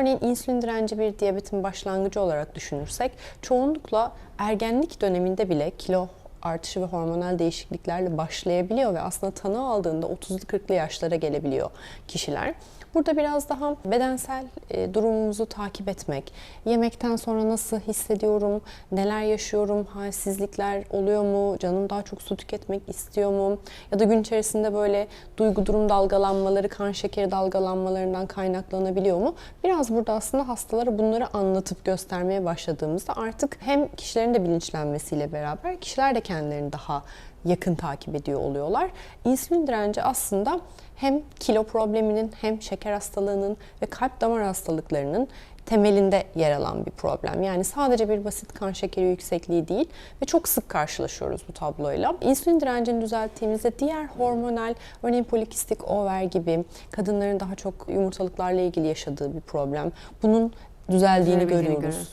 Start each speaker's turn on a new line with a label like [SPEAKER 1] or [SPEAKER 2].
[SPEAKER 1] örneğin insülin direnci bir diyabetin başlangıcı olarak düşünürsek çoğunlukla ergenlik döneminde bile kilo artışı ve hormonal değişikliklerle başlayabiliyor ve aslında tanı aldığında 30'lu 40'lı yaşlara gelebiliyor kişiler. Burada biraz daha bedensel e, durumumuzu takip etmek, yemekten sonra nasıl hissediyorum, neler yaşıyorum, halsizlikler oluyor mu, canım daha çok su tüketmek istiyor mu ya da gün içerisinde böyle duygu durum dalgalanmaları, kan şekeri dalgalanmalarından kaynaklanabiliyor mu? Biraz burada aslında hastalara bunları anlatıp göstermeye başladığımızda artık hem kişilerin de bilinçlenmesiyle beraber kişiler de kendilerini daha yakın takip ediyor oluyorlar. İnsülin direnci aslında hem kilo probleminin hem şeker hastalığının ve kalp damar hastalıklarının temelinde yer alan bir problem. Yani sadece bir basit kan şekeri yüksekliği değil ve çok sık karşılaşıyoruz bu tabloyla. İnsülin direncini düzelttiğimizde diğer hormonal, örneğin polikistik over gibi kadınların daha çok yumurtalıklarla ilgili yaşadığı bir problem. Bunun düzeldiğini görüyoruz.
[SPEAKER 2] görüyoruz.